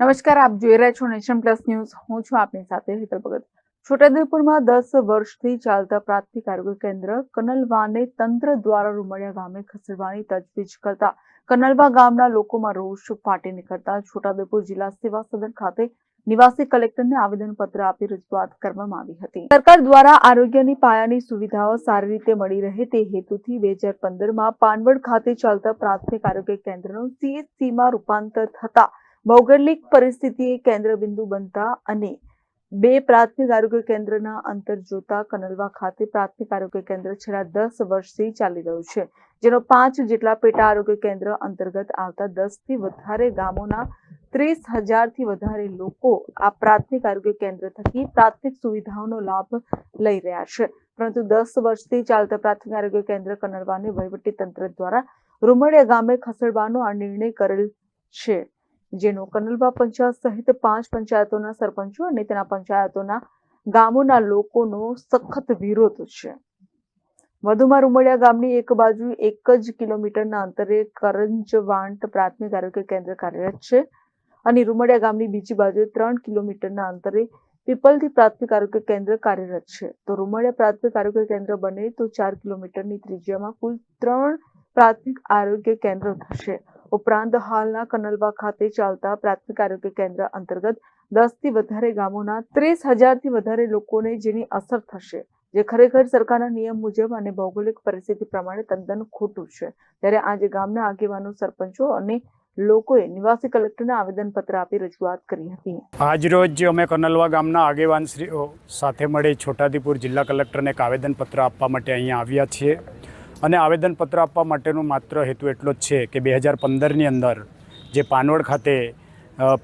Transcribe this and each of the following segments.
નમસ્કાર, આપ જોઈ રહ્યા છો નેશન પ્લસ ન્યૂઝ. હું છું આપની સાથે હેતલ ભગત. છોટાઉદેપુરમાં દસ વર્ષથી ચાલતા પ્રાથમિક આરોગ્ય કેન્દ્ર કનલવાને તંત્ર દ્વારા રૂમડિયા ગામે ખસેડવાની તજવીજ કરતા કનલવા ગામના લોકોમાં રોષ ફાટી નીકળતા છોટાઉદેપુર જિલ્લા સેવા સદન ખાતે નિવાસી કલેક્ટરને આવેદનપત્ર આપી રજૂઆત કરવામાં આવી હતી. સરકાર દ્વારા આરોગ્યની પાયાની સુવિધાઓ સારી રીતે મળી રહે તે હેતુથી બે હજાર પંદરમાં પાનવડ ખાતે ચાલતા પ્રાથમિક આરોગ્ય કેન્દ્રનું સીએચસીમાં રૂપાંતર થતા ભૌગોલિક પરિસ્થિતિ કેન્દ્ર બિંદુ બનતા અને બે પ્રાથમિક આરોગ્ય કેન્દ્રના અંતર જોતા કનલવા ખાતે પ્રાથમિક આરોગ્ય કેન્દ્ર છેલ્લા દસ વર્ષથી ચાલી રહ્યું છે, જેનો પાંચ જેટલા પેટા આરોગ્ય કેન્દ્ર અંતર્ગત આવતા દસથી વધારે ગામોના ત્રીસ હજારથી વધારે લોકો આ પ્રાથમિક આરોગ્ય કેન્દ્ર થકી પ્રાથમિક સુવિધાઓનો લાભ લઈ રહ્યા છે. પરંતુ દસ વર્ષથી ચાલતા પ્રાથમિક આરોગ્ય કેન્દ્ર કનરવાને વહીવટી તંત્ર દ્વારા રૂમડિયા ગામે ખસેડવાનો આ નિર્ણય કરેલ છે. જેનો કનલબા પંચાયત સહિત પાંચ પંચાયતોના સરપંચો અને તેના પંચાયતોના ગામોના લોકોનો સખત વિરોધ છે. વધુમાં રૂમડિયા ગામની એક બાજુ એક જ કિલોમીટરના અંતરે કરંજવાંટ પ્રાથમિક આરોગ્ય કેન્દ્ર કાર્યરત છે અને રૂમડિયા ગામની બીજી બાજુએ ત્રણ કિલોમીટરના અંતરે પીપલથી પ્રાથમિક આરોગ્ય કેન્દ્ર કાર્યરત છે. તો રૂમડિયા પ્રાથમિક આરોગ્ય કેન્દ્ર બને તો ચાર કિલોમીટરની ત્રિજ્યામાં કુલ ત્રણ પ્રાથમિક આરોગ્ય કેન્દ્ર થશે ઉપરાંત હાલના કનલવા ખાતે ચાલતા પ્રાથમિક આરોગ્ય કેન્દ્ર અંતર્ગત દસથી વધારે ગામોના ત્રીસ હજારથી વધારે લોકોને જેની અસર થશે, જે ખરેખર સરકારના નિયમ મુજબ અને ભૌગોલિક પરિસ્થિતિ પ્રમાણે તદ્દન ખોટું છે. ત્યારે આજે ગામના આગેવાનો, સરપંચો અને લોકોએ નિવાસી કલેક્ટરને આવેદનપત્ર આપી રજૂઆત કરી હતી. આજરોજ અમે કનલવા ગામના આગેવાનશ્રીઓ સાથે મળી છોટાદીપુર જિલ્લા કલેક્ટરને એક આવેદનપત્ર આપવા માટે અહીંયા આવ્યા છીએ. અને આવેદનપત્ર આપવા માટેનો માત્ર હેતુ એટલો જ છે કે બે હજાર પંદરની અંદર જે પાનવડ ખાતે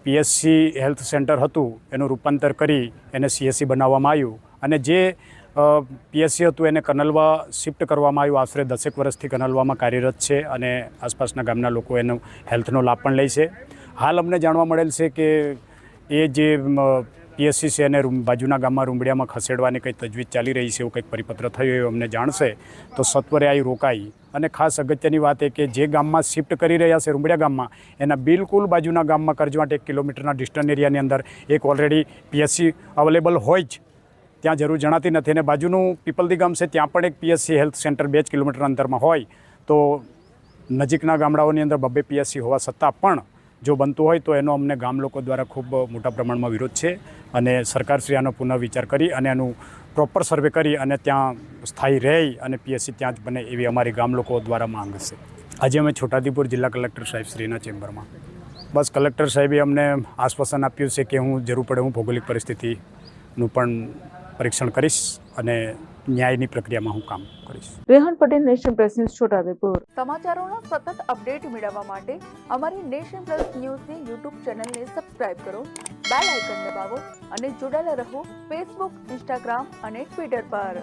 પીએસસી હેલ્થ સેન્ટર હતું, એનું રૂપાંતર કરી એને સીએસસી બનાવવામાં આવ્યું. અને જે પીએસસી હતું એને કનલવા શિફ્ટ કરવામાં આવ્યું. આશરે દસેક વર્ષથી કનલવામાં કાર્યરત છે અને આસપાસના ગામના લોકો એનો હેલ્થનો લાભ પણ લે છે. હાલ અમને જાણવા મળેલ છે કે એ જે પીએસસી છે એને બાજુના ગામમાં રૂમડિયામાં ખસેડવાની કંઈ તજવીજ ચાલી રહી છે એવું કંઈક પરિપત્ર થયું એવું અમને જાણશે, તો સત્વરે આવી રોકાઈ. અને ખાસ અગત્યની વાત એ કે જે ગામમાં શિફ્ટ કરી રહ્યા છે રૂંબડિયા ગામમાં, એના બિલકુલ બાજુના ગામમાં કરજવાટ એક કિલોમીટરના ડિસ્ટન્સ એરિયાની અંદર એક ઓલરેડી પીએસસી અવેલેબલ હોય જ. ત્યાં જરૂર જણાતી નથી અને બાજુનું પીપલદી ગામ છે ત્યાં પણ એક પીએસસી હેલ્થ સેન્ટર બે જ કિલોમીટર અંતરમાં હોય. તો નજીકના ગામડાઓની અંદર બબ્બે પીએસસી હોવા છતાં પણ જો બનતું હોય તો એનો અમને ગામ લોકો દ્વારા ખૂબ મોટા પ્રમાણમાં વિરોધ છે અને સરકારશ્રી આનો પુનઃ વિચાર કરી અને એનું પ્રોપર સર્વે કરી અને ત્યાં સ્થાયી રહી અને પીએસસી ત્યાં જ બને એવી અમારી ગામ લોકો દ્વારા માંગ હશે આજે અમે છોટાદીપુર જિલ્લા કલેક્ટર સાહેબશ્રીના ચેમ્બરમાં. બસ કલેક્ટર સાહેબે અમને આશ્વાસન આપ્યું છે કે હું જરૂર પડે હું ભૌગોલિક પરિસ્થિતિનું પણ પરીક્ષણ કરીશ અને ન્યાયની પ્રક્રિયામાં હું કામ કરીશ. Rehan Patel nation press news Chhota Udepur. સમાચારોના સતત અપડેટ મેળવવા માટે અમારી નેશન પ્લસ ન્યૂઝની યુટ્યુબ ચેનલને સબસ્ક્રાઇબ કરો બેલ આઇકન દબાવો અને જોડાયેલા રહો ફેસબુક ઇન્સ્ટાગ્રામ અને ટ્વિટર પર.